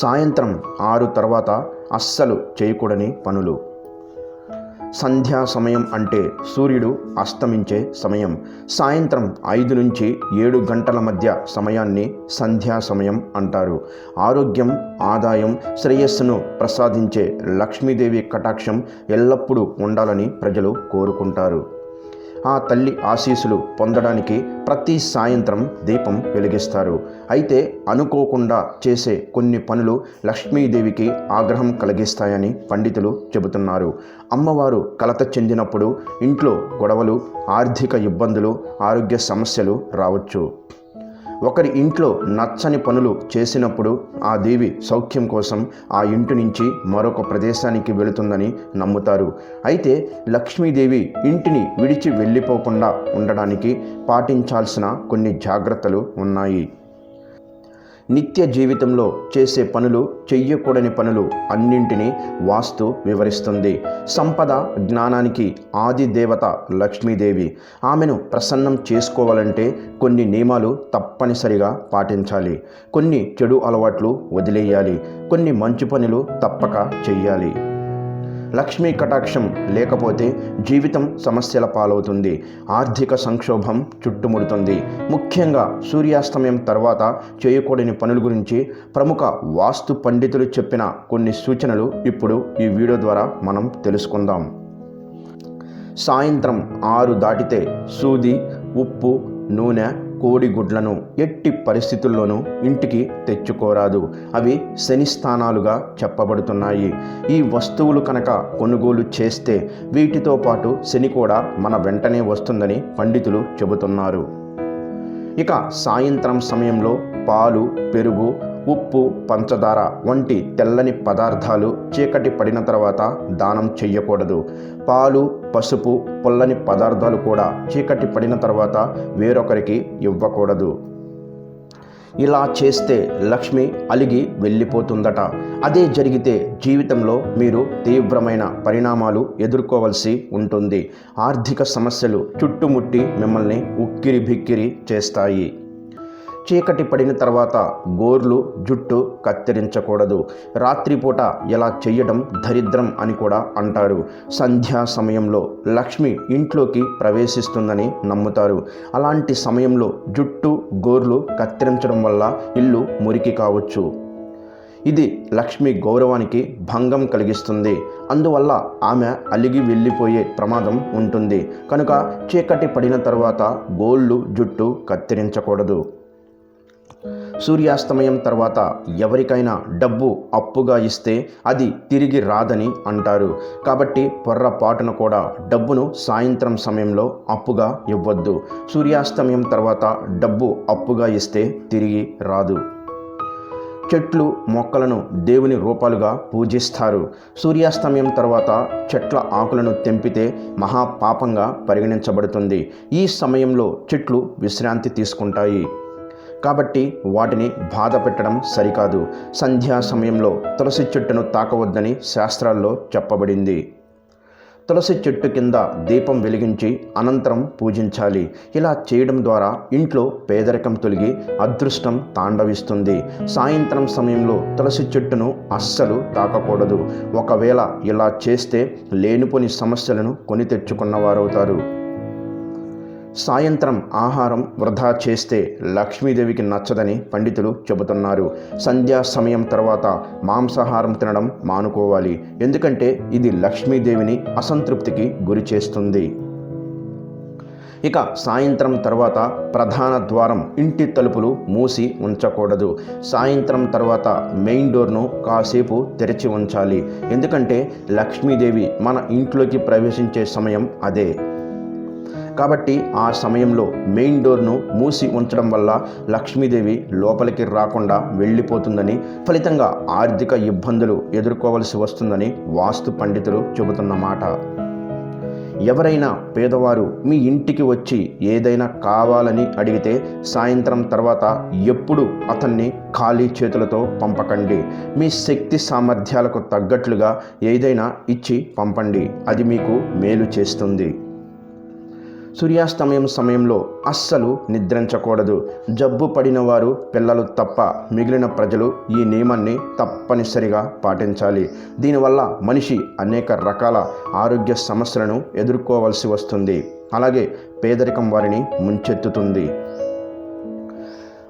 సాయంత్రం ఆరు తర్వాత అస్సలు చేయకూడని పనులు. సంధ్యా సమయం అంటే సూర్యుడు అస్తమించే సమయం. సాయంత్రం ఐదు నుంచి ఏడు గంటల మధ్య సమయాన్ని సంధ్యా సమయం అంటారు. ఆరోగ్యం ఆదాయం శ్రేయస్సును ప్రసాదించే లక్ష్మీదేవి కటాక్షం ఎల్లప్పుడూ ఉండాలని ప్రజలు కోరుకుంటారు. ఆ తల్లి ఆశీస్సులు పొందడానికి ప్రతి సాయంత్రం దీపం వెలిగిస్తారు. అయితే అనుకోకుండా చేసే కొన్ని పనులు లక్ష్మీదేవికి ఆగ్రహం కలిగిస్తాయని పండితులు చెబుతున్నారు. అమ్మవారు కలత చెందినప్పుడు ఇంట్లో గొడవలు ఆర్థిక ఇబ్బందులు ఆరోగ్య సమస్యలు రావచ్చు. ఒకరి ఇంట్లో నచ్చని పనులు చేసినప్పుడు ఆ దేవి సౌఖ్యం కోసం ఆ ఇంటి నుంచి మరొక ప్రదేశానికి వెళుతుందని నమ్ముతారు. అయితే లక్ష్మీదేవి ఇంటిని విడిచి వెళ్ళిపోకుండా ఉండడానికి పాటించాల్సిన కొన్ని జాగ్రత్తలు ఉన్నాయి. నిత్య జీవితంలో చేసే పనులు చెయ్యకూడని పనులు అన్నింటినీ వాస్తు వివరిస్తుంది. సంపద జ్ఞానానికి ఆది దేవత లక్ష్మీదేవి. ఆమెను ప్రసన్నం చేసుకోవాలంటే కొన్ని నియమాలు తప్పనిసరిగా పాటించాలి. కొన్ని చెడు అలవాట్లు వదిలేయాలి. కొన్ని మంచి పనులు తప్పక చెయ్యాలి. లక్ష్మీ కటాక్షం లేకపోతే జీవితం సమస్యల పాలవుతుంది. ఆర్థిక సంక్షోభం చుట్టుముడుతుంది. ముఖ్యంగా సూర్యాస్తమయం తర్వాత చేయకూడని పనుల గురించి ప్రముఖ వాస్తు పండితులు చెప్పిన కొన్ని సూచనలు ఇప్పుడు ఈ వీడియో ద్వారా మనం తెలుసుకుందాం. సాయంత్రం ఆరు దాటితే సూది ఉప్పు నూనె కోడిగుడ్లను ఎట్టి పరిస్థితుల్లోనూ ఇంటికి తెచ్చుకోరాదు. అవి శని స్థానాలుగా చెప్పబడుతున్నాయి. ఈ వస్తువులు కనుక కొనుగోలు చేస్తే వీటితో పాటు శని కూడా మన వెంటనే వస్తుందని పండితులు చెబుతున్నారు. ఇక సాయంత్రం సమయంలో పాలు పెరుగు ఉప్పు పంచదార వంటి తెల్లని పదార్థాలు చీకటి పడిన తర్వాత దానం చెయ్యకూడదు. పాలు పసుపు పుల్లని పదార్థాలు కూడా చీకటి పడిన తర్వాత వేరొకరికి ఇవ్వకూడదు. ఇలా చేస్తే లక్ష్మి అలిగి వెళ్ళిపోతుందట. అదే జరిగితే జీవితంలో మీరు తీవ్రమైన పరిణామాలు ఎదుర్కోవలసి ఉంటుంది. ఆర్థిక సమస్యలు చుట్టుముట్టి మిమ్మల్ని ఉక్కిరి బిక్కిరి చేస్తాయి. చీకటి పడిన తర్వాత గోర్లు జుట్టు కత్తిరించకూడదు. రాత్రిపూట ఇలా చేయడం దరిద్రం అని కూడా అంటారు. సంధ్యా సమయంలో లక్ష్మి ఇంట్లోకి ప్రవేశిస్తుందని నమ్ముతారు. అలాంటి సమయంలో జుట్టు గోర్లు కత్తిరించడం వల్ల ఇల్లు మురికి కావచ్చు. ఇది లక్ష్మి గౌరవానికి భంగం కలిగిస్తుంది. అందువల్ల ఆమె అలిగి వెళ్ళిపోయే ప్రమాదం ఉంటుంది. కనుక చీకటి పడిన తర్వాత గోళ్ళు జుట్టు కత్తిరించకూడదు. సూర్యాస్తమయం తర్వాత ఎవరికైనా డబ్బు అప్పుగా ఇస్తే అది తిరిగి రాదని అంటారు. కాబట్టి పొర్రపాటున కూడా డబ్బును సాయంత్రం సమయంలో అప్పుగా ఇవ్వద్దు. సూర్యాస్తమయం తర్వాత డబ్బు అప్పుగా ఇస్తే తిరిగి రాదు. చెట్లు మొక్కలను దేవుని రూపాలుగా పూజిస్తారు. సూర్యాస్తమయం తర్వాత చెట్ల ఆకులను తెంపితే మహాపాపంగా పరిగణించబడుతుంది. ఈ సమయంలో చెట్లు విశ్రాంతి తీసుకుంటాయి. కాబట్టి వాటిని బాధ పెట్టడం సరికాదు. సంధ్యా సమయంలో తులసి చెట్టును తాకవద్దని శాస్త్రాల్లో చెప్పబడింది. తులసి చెట్టు కింద దీపం వెలిగించి అనంతరం పూజించాలి. ఇలా చేయడం ద్వారా ఇంట్లో పేదరికం తొలగి అదృష్టం తాండవిస్తుంది. సాయంత్రం సమయంలో తులసి చెట్టును అస్సలు తాకకూడదు. ఒకవేళ ఇలా చేస్తే లేనిపోని సమస్యలను కొని తెచ్చుకున్నవారవుతారు. సాయంత్రం ఆహారం వృధా చేస్తే లక్ష్మీదేవికి నచ్చదని పండితులు చెబుతున్నారు. సంధ్యా సమయం తర్వాత మాంసాహారం తినడం మానుకోవాలి. ఎందుకంటే ఇది లక్ష్మీదేవిని అసంతృప్తికి గురి చేస్తుంది. ఇక సాయంత్రం తర్వాత ప్రధాన ద్వారం ఇంటి తలుపులు మూసి ఉంచకూడదు. సాయంత్రం తర్వాత మెయిన్ డోర్ను కాసేపు తెరిచి ఉంచాలి. ఎందుకంటే లక్ష్మీదేవి మన ఇంట్లోకి ప్రవేశించే సమయం అదే. కాబట్టి ఆ సమయంలో మెయిన్ డోర్ను మూసి ఉంచడం వల్ల లక్ష్మీదేవి లోపలికి రాకుండా వెళ్ళిపోతుందని ఫలితంగా ఆర్థిక ఇబ్బందులు ఎదుర్కోవలసి వస్తుందని వాస్తు పండితులు చెబుతున్నమాట ఎవరైనా పేదవారు మీ ఇంటికి వచ్చి ఏదైనా కావాలని అడిగితే సాయంత్రం తర్వాత ఎప్పుడు అతన్ని ఖాళీ చేతులతో పంపకండి. మీ శక్తి సామర్థ్యాలకు తగ్గట్లుగా ఏదైనా ఇచ్చి పంపండి. అది మీకు మేలు చేస్తుంది. సూర్యాస్తమయం సమయంలో అస్సలు నిద్రించకూడదు. జబ్బు పడిన వారు పిల్లలు తప్ప మిగిలిన ప్రజలు ఈ నియమాన్ని తప్పనిసరిగా పాటించాలి. దీనివల్ల మనిషి అనేక రకాల ఆరోగ్య సమస్యలను ఎదుర్కోవాల్సి వస్తుంది. అలాగే పేదరికం వారిని ముంచెత్తుతుంది.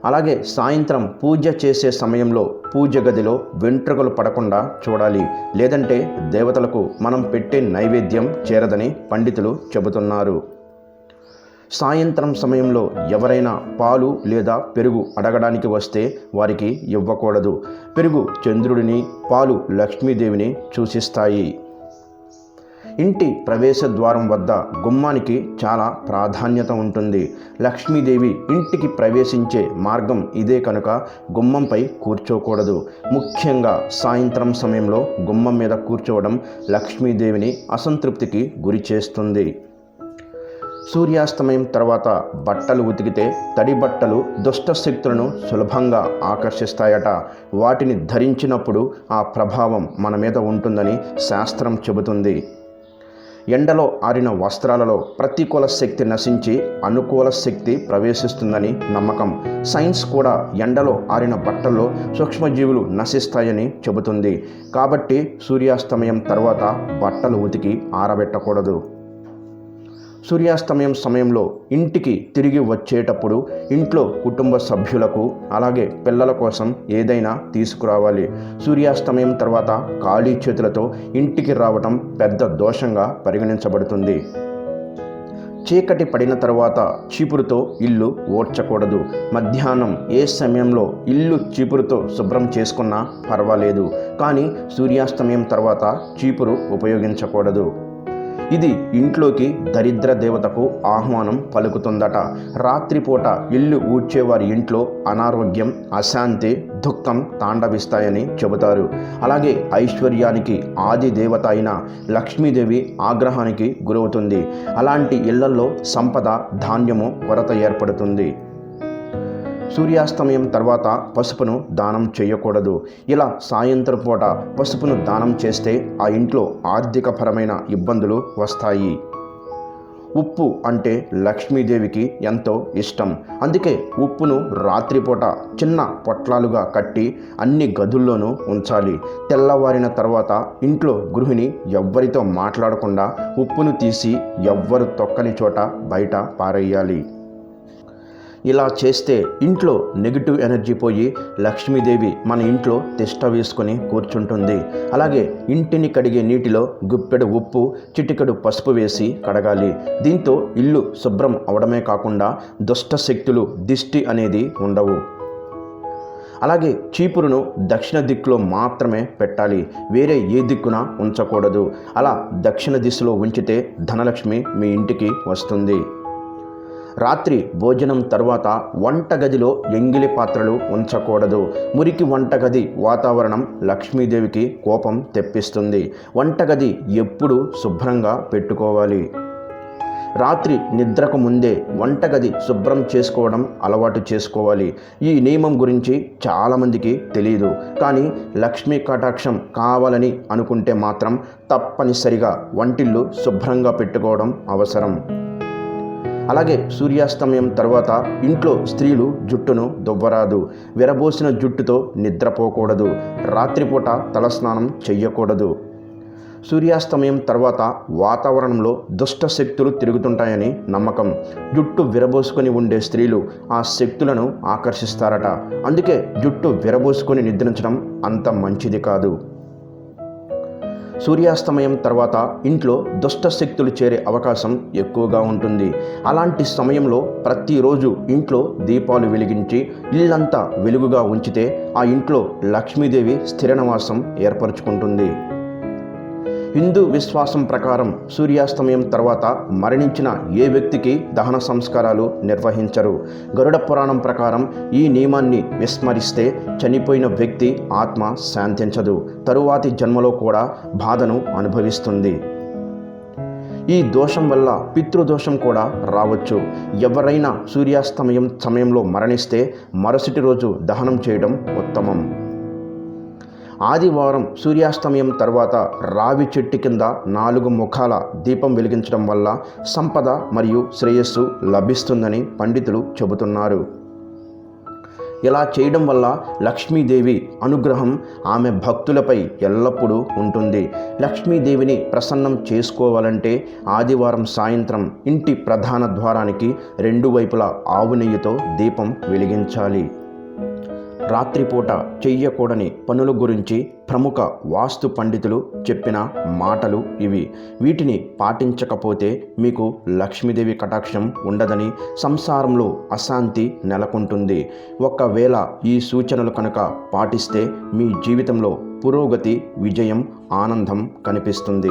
అలాగే సాయంత్రం పూజ చేసే సమయంలో పూజ గదిలో వెంట్రుకలు పడకుండా చూడాలి. లేదంటే దేవతలకు మనం పెట్టే నైవేద్యం చేరదని పండితులు చెబుతున్నారు. సాయంత్రం సమయంలో ఎవరైనా పాలు లేదా పెరుగు అడగడానికి వస్తే వారికి ఇవ్వకూడదు. పెరుగు చంద్రుడిని పాలు లక్ష్మీదేవిని సూచిస్తాయి ఇంటి ప్రవేశ ద్వారం వద్ద గుమ్మానికి చాలా ప్రాధాన్యత ఉంటుంది. లక్ష్మీదేవి ఇంటికి ప్రవేశించే మార్గం ఇదే కనుక గుమ్మంపై కూర్చోకూడదు. ముఖ్యంగా సాయంత్రం సమయంలో గుమ్మం మీద కూర్చోవడం లక్ష్మీదేవిని అసంతృప్తికి గురి చేస్తుంది సూర్యాస్తమయం తర్వాత బట్టలు ఉతికితే తడి బట్టలు దుష్ట శక్తులను సులభంగా ఆకర్షిస్తాయట. వాటిని ధరించినప్పుడు ఆ ప్రభావం మన మీద ఉంటుందని శాస్త్రం చెబుతుంది. ఎండలో ఆరిన వస్త్రాలలో ప్రతికూల శక్తి నశించి అనుకూల శక్తి ప్రవేశిస్తుందని నమ్మకం. సైన్స్ కూడా ఎండలో ఆరిన బట్టల్లో సూక్ష్మజీవులు నశిస్తాయని చెబుతుంది. కాబట్టి సూర్యాస్తమయం తర్వాత బట్టలు ఉతికి ఆరబెట్టకూడదు. సూర్యాస్తమయం సమయంలో ఇంటికి తిరిగి వచ్చేటప్పుడు ఇంట్లో కుటుంబ సభ్యులకు అలాగే పిల్లల కోసం ఏదైనా తీసుకురావాలి. సూర్యాస్తమయం తర్వాత ఖాళీ చేతులతో ఇంటికి రావటం పెద్ద దోషంగా పరిగణించబడుతుంది. చీకటి పడిన తర్వాత చీపురుతో ఇల్లు ఓడ్చకూడదు మధ్యాహ్నం ఏ సమయంలో ఇల్లు చీపురుతో శుభ్రం చేసుకున్నా పర్వాలేదు. కానీ సూర్యాస్తమయం తర్వాత చీపురు ఉపయోగించకూడదు. ఇది ఇంట్లోకి దరిద్ర దేవతకు ఆహ్వానం పలుకుతుందట. రాత్రిపూట ఇల్లు ఊడ్చేవారి ఇంట్లో అనారోగ్యం అశాంతి దుఃఖం తాండవిస్తాయని చెబుతారు. అలాగే ఐశ్వర్యానికి ఆది దేవత అయిన లక్ష్మీదేవి ఆగ్రహానికి గురవుతుంది. అలాంటి ఇళ్ళలో సంపద ధాన్యము కొరత ఏర్పడుతుంది. సూర్యాస్తమయం తర్వాత పసుపును దానం చేయకూడదు. ఇలా సాయంత్రం పూట పసుపును దానం చేస్తే ఆ ఇంట్లో ఆర్థికపరమైన ఇబ్బందులు వస్తాయి. ఉప్పు అంటే లక్ష్మీదేవికి ఎంతో ఇష్టం. అందుకే ఉప్పును రాత్రిపూట చిన్న పొట్లాలుగా కట్టి అన్ని గదుల్లోనూ ఉంచాలి. తెల్లవారిన తర్వాత ఇంట్లో గృహిణి ఎవ్వరితో మాట్లాడకుండా ఉప్పును తీసి ఎవ్వరు తొక్కని చోట బయట పారేయాలి. ఇలా చేస్తే ఇంట్లో నెగిటివ్ ఎనర్జీ పోయి లక్ష్మీదేవి మన ఇంట్లో తిష్ట వేసుకొని కూర్చుంటుంది. అలాగే ఇంటిని కడిగే నీటిలో గుప్పెడు ఉప్పు చిటికెడు పసుపు వేసి కడగాలి. దీంతో ఇల్లు శుభ్రం అవడమే కాకుండా దుష్ట శక్తులు దిష్టి అనేది ఉండవు. అలాగే చీపురును దక్షిణ దిక్కులో మాత్రమే పెట్టాలి. వేరే ఏ దిక్కున ఉంచకూడదు. అలా దక్షిణ దిశలో ఉంచితే ధనలక్ష్మి మీ ఇంటికి వస్తుంది. రాత్రి భోజనం తర్వాత వంటగదిలో ఎంగిలి పాత్రలు ఉంచకూడదు. మురికి వంటగది వాతావరణం లక్ష్మీదేవికి కోపం తెప్పిస్తుంది. వంటగది ఎప్పుడు శుభ్రంగా పెట్టుకోవాలి. రాత్రి నిద్రకు ముందే వంటగది శుభ్రం చేసుకోవడం అలవాటు చేసుకోవాలి. ఈ నియమం గురించి చాలామందికి తెలియదు కానీ లక్ష్మీ కటాక్షం కావాలని అనుకుంటే మాత్రం తప్పనిసరిగా వంటిల్లు శుభ్రంగా పెట్టుకోవడం అవసరం. అలాగే సూర్యాస్తమయం తర్వాత ఇంట్లో స్త్రీలు జుట్టును దువ్వరాదు. విరబోసిన జుట్టుతో నిద్రపోకూడదు. రాత్రిపూట తలస్నానం చెయ్యకూడదు. సూర్యాస్తమయం తర్వాత వాతావరణంలో దుష్ట శక్తులు తిరుగుతుంటాయని నమ్మకం. జుట్టు విరబోసుకొని ఉండే స్త్రీలు ఆ శక్తులను ఆకర్షిస్తారట. అందుకే జుట్టు విరబోసుకొని నిద్రించడం అంత మంచిది కాదు. సూర్యాస్తమయం తర్వాత ఇంట్లో దుష్ట శక్తులు చేరే అవకాశం ఎక్కువగా ఉంటుంది. అలాంటి సమయంలో ప్రతిరోజు ఇంట్లో దీపాలు వెలిగించి ఇల్లంతా వెలుగుగా ఉంచితే ఆ ఇంట్లో లక్ష్మీదేవి స్థిర నివాసం ఏర్పరచుకుంటుంది. హిందూ విశ్వాసం ప్రకారం సూర్యాస్తమయం తర్వాత మరణించిన ఏ వ్యక్తికి దహన సంస్కారాలు నిర్వహించరు? గరుడ పురాణం ప్రకారం ఈ నియమాన్ని విస్మరిస్తే చనిపోయిన వ్యక్తి ఆత్మ శాంతించదు. తరువాతి జన్మలో కూడా బాధను అనుభవిస్తుంది. ఈ దోషం వల్ల పితృదోషం కూడా రావచ్చు. ఎవరైనా సూర్యాస్తమయం సమయంలో మరణిస్తే మరుసటి రోజు దహనం చేయడం ఉత్తమం. ఆదివారం సూర్యాస్తమయం తర్వాత రావి చెట్టు కింద నాలుగు ముఖాల దీపం వెలిగించడం వల్ల సంపద మరియు శ్రేయస్సు లభిస్తుందని పండితులు చెబుతున్నారు. ఇలా చేయడం వల్ల లక్ష్మీదేవి అనుగ్రహం ఆమె భక్తులపై ఎల్లప్పుడూ ఉంటుంది. లక్ష్మీదేవిని ప్రసన్నం చేసుకోవాలంటే ఆదివారం సాయంత్రం ఇంటి ప్రధాన ద్వారానికి రెండు వైపులా ఆవు నెయ్యితో దీపం వెలిగించాలి. రాత్రిపూట చెయ్యకూడని పనుల గురించి ప్రముఖ వాస్తు పండితులు చెప్పిన మాటలు ఇవి. వీటిని పాటించకపోతే మీకు లక్ష్మీదేవి కటాక్షం ఉండదని సంసారంలో అశాంతి నెలకొంటుంది. ఒకవేళ ఈ సూచనలు కనుక పాటిస్తే మీ జీవితంలో పురోగతి విజయం ఆనందం కనిపిస్తుంది.